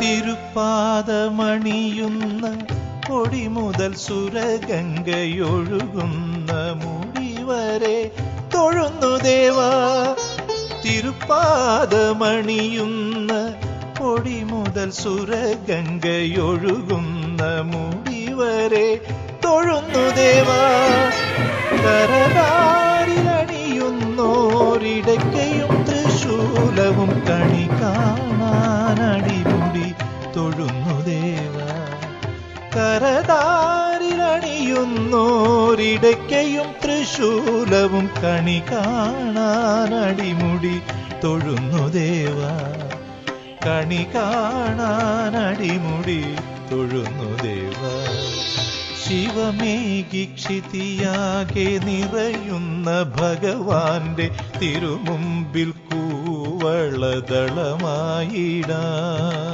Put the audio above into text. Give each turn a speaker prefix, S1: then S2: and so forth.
S1: തൃപ്പാദമണിയുന്ന കൊടി മുതൽ സുരഗംഗയൊഴുകുന്ന മുടി വരെ തൊഴുന്നു ദേവാ. തിരുപ്പാദമണിയുന്ന കൊടി മുതൽ സുരഗംഗയൊഴുകുന്ന മുടി വരെ തൊഴുന്നു ദേവാ. കരതാരിലണിയുന്നോരിടയ്ക്കയും തൃശൂലവും കണി കാണാനടിമുടി തൊഴുന്നു ദേവാ കരതാരിലണിയുന്നോരിടയ്ക്കയും തൃശൂലവും കണി കാണാനടിമുടി തൊഴുന്നു ദേവ. കണി കാണാനടിമുടി തൊഴുന്നു ദേവ. ശിവമേകിക്ഷിതിയാകെ നിറയുന്ന ഭഗവാന്റെ തിരുമുമ്പിൽ കൂവളദളമായിടാ